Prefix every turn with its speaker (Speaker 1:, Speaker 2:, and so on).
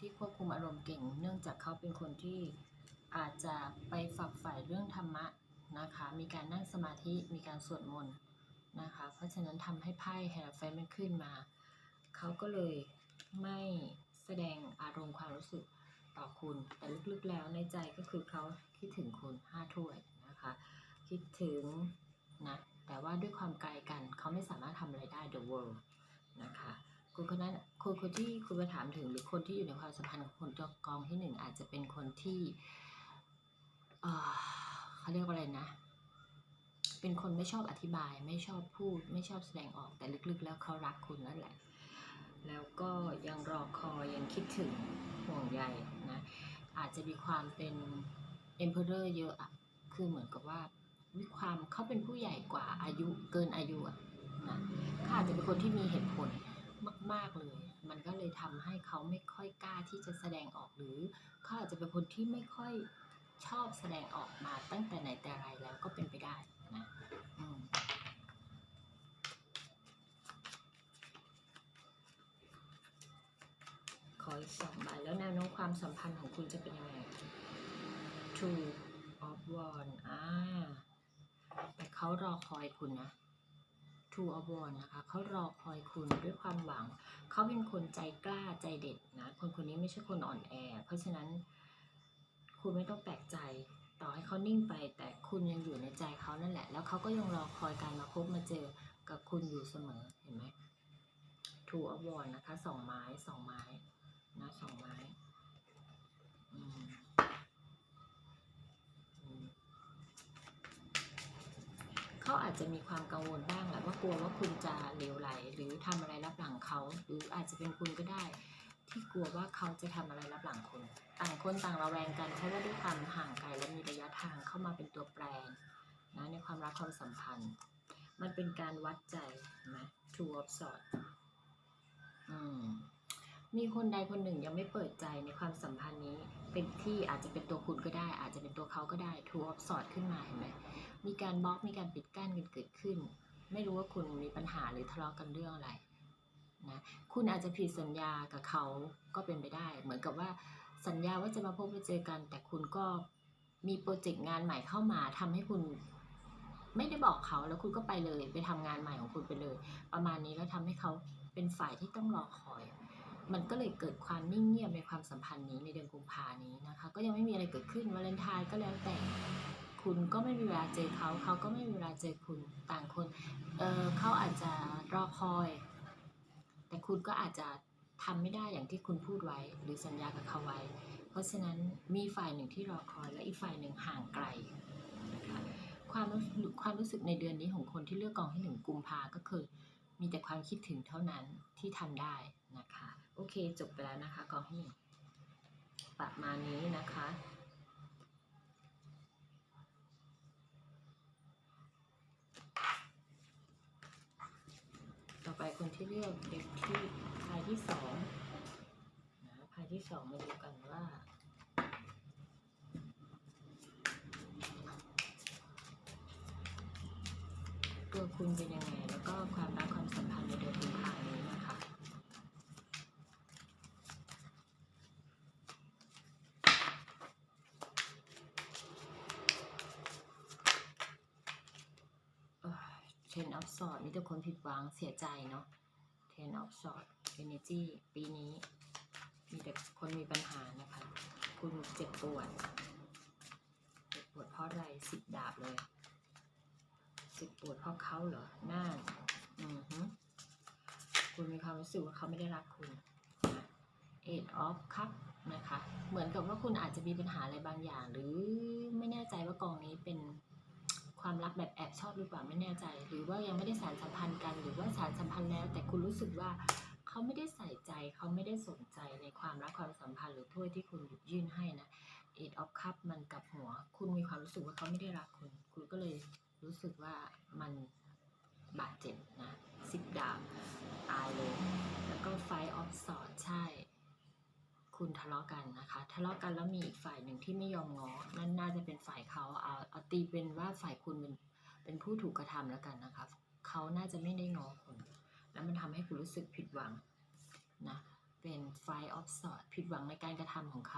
Speaker 1: ที่ควบคุมอารมณ์เก่ง เนื่องจากเขาเป็นคนที่อาจจะไปฝักใฝ่เรื่องธรรมะนะคะ มีการนั่งสมาธิ มีการสวดมนต์นะคะ เพราะฉะนั้นทำให้ไพ่แฮร์เฟมันขึ้นมา เขาก็เลยไม่แสดงอารมณ์ความรู้สึกต่อคุณ แต่ลึกๆแล้วในใจก็คือเขาคิดถึงคุณห้าถ้วยนะคะ คิดถึงนะ แต่ว่าด้วยความไกลกันเขาไม่สามารถทำอะไรได้ the world นะคะคนคนนั้นคนคน ที่คุณไปถามถึงหรือคนที่อยู่ในความสัมพันธ์กับคนตัวกองที่หนึ่งอาจจะเป็นคนที่เอ่อเขาเรียกว่าอะไรนะ เป็นคนไม่ชอบอธิบาย ไม่ชอบพูด ไม่ชอบแสดงออกแต่ลึกๆ แล้วเขารักคุณนั่นแหละ แล้วก็ยังรอคอยยังคิดถึงห่วงใยนะ อาจจะมีความเป็น emperor เยอะอะคือเหมือนกับว่ามีความเขาเป็นผู้ใหญ่กว่าอายุเกินอายุอะนะเขาอาจจะเป็นคนที่มีเหตุผล มาก ๆเลย มันก็เลยทำให้เขาไม่ค่อยกล้าที่จะแสดงออกหรือเขาอาจจะเป็นคนที่ไม่ค่อยชอบแสดงออกมาตั้งแต่ไหนแต่ไรแล้วก็เป็นไปได้นะอขออีกสองใบแล้วแนวโน้มความสัมพันธ์ของคุณจะเป็นยังไง Two of Wands อ่า แต่เขารอคอยคุณนะ Two of War นะคะเขารอคอยคุณด้วยความหวัง เขาเป็นคนใจกล้าใจเด็ดนะ คนคนนี้ไม่ใช่คนอ่อนแอ เพราะฉะนั้น คุณไม่ต้องแปลกใจ ต่อให้เขานิ่งไป แต่คุณยังอยู่ในใจเขานั่นแหละ แล้วเขาก็ยังรอคอยการมาพบมาเจอกับคุณอยู่เสมอ เห็นไหม Two of Wands นะคะสองไม้สองไม้นะสองไม้อืมอืมเขา อาจจะมีความกังวลบ้างแหละว่ากลัวว่าคุณจะเหลวไหล หรือทำอะไรรับหลังเขาหรืออาจจะเป็นคุณก็ได้ ที่กลัวว่าเขาจะทำอะไรรับหลังคุณต่างคนต่างระแวงกันเพราะว่าด้วยความห่างไกลและมีระยะทางเข้ามาเป็นตัวแปรนะในความรักความสัมพันธ์ มันเป็นการวัดใจนะ Two of Swords อืม มีคนใดคนหนึ่งยังไม่เปิดใจในความสัมพันธ์นี้ เป็นที่อาจจะเป็นตัวคุณก็ได้ อาจจะเป็นตัวเขาก็ได้ทูออฟสอดขึ้นมาเห็นไหมมีการบล็อกมีการปิดกั้นกันเกิดขึ้น ไม่รู้ว่าคุณมีปัญหาหรือทะเลาะกันเรื่องอะไรนะคุณอาจจะผิดสัญญากับเขาก็เป็นไปได้ เหมือนกับว่าสัญญาว่าจะมาพบมาเจอกัน แต่คุณก็มีโปรเจกต์งานใหม่เข้ามาทำให้คุณไม่ได้บอกเขาแล้วคุณก็ไปเลย ไปทำงานใหม่ของคุณไปเลย ประมาณนี้แล้วทำให้เขาเป็นฝ่ายที่ต้องรอคอย มันก็เลยเกิดความนิ่งเงียบในความสัมพันธ์นี้ในเดือนกุมภานี้นะคะ ก็ยังไม่มีอะไรเกิดขึ้นวาเลนไทน์ก็แล้วแต่ คุณก็ไม่มีเวลาเจอเขา เขาก็ไม่มีเวลาเจอคุณต่างคนเออเขาอาจจะรอคอย แต่คุณก็อาจจะทำไม่ได้อย่างที่คุณพูดไว้ หรือสัญญากับเขาไว้ เพราะฉะนั้นมีฝ่ายหนึ่งที่รอคอย และอีกฝ่ายหนึ่งห่างไกลนะคะความความรู้สึกในเดือนนี้ของคนที่เลือกกองที่หนึ่งกุมภาก็คือ มีแต่ความคิดถึงเท่านั้นที่ทำได้นะคะ โอเคจบไปแล้วนะคะกองที่หนึ่งประมาณนี้นะคะ ต่อไปคนที่เลือกเด็กที่พายที่สองนะพายที่สองมาดูกันว่า ตัวคุณเป็นยังไง แล้วก็ความรักความสัมพันธ์ในเดือนกุมภาพันธ์นี้นะคะ เทนออฟสอดมีแต่คนผิดหวังเสียใจเนาะเทนออฟสอดเอเนจีปีนี้ มีแต่คนมีปัญหานะคะ คุณเจ็บปวด เจ็บปวดเพราะอะไรสิบดาบเลย เจ็บปวดเพราะเขาเหรอน้าอือฮึคุณมีความรู้สึกว่าเขาไม่ได้รักคุณเอ็ดออฟคัพนะคะ เหมือนกับว่าคุณอาจจะมีปัญหาอะไรบางอย่าง หรือไม่แน่ใจว่ากองนี้เป็นความรักแบบแอบชอบหรือเปล่าไม่แน่ใจ หรือว่ายังไม่ได้สารสัมพันธ์กัน หรือว่าสารสัมพันธ์แล้ว แต่คุณรู้สึกว่าเขาไม่ได้ใส่ใจเขาไม่ได้สนใจในความรักความสัมพันธ์หรือถ้วยที่คุณหยิบยื่นให้นะ Eight of Cup มันกับหัว คุณมีความรู้สึกว่าเขาไม่ได้รักคุณ คุณก็เลย รู้สึกว่ามันบาดเจ็บนะสิบดาบตายเลย แล้วก็ Five of Swords ใช่ คุณทะเลาะกันนะคะ ทะเลาะกันแล้วมีอีกฝ่ายหนึ่งที่ไม่ยอมง้อนั่นน่าจะเป็นฝ่ายเขาเอาเอาตีเป็นว่าฝ่ายคุณเป็นเป็นผู้ถูกกระทำแล้วกันนะคะเขาน่าจะไม่ได้ง้อคุณแล้วมันทำให้คุณรู้สึกผิดหวังนะเป็น five of swords ผิดหวังในการกระทำของเขา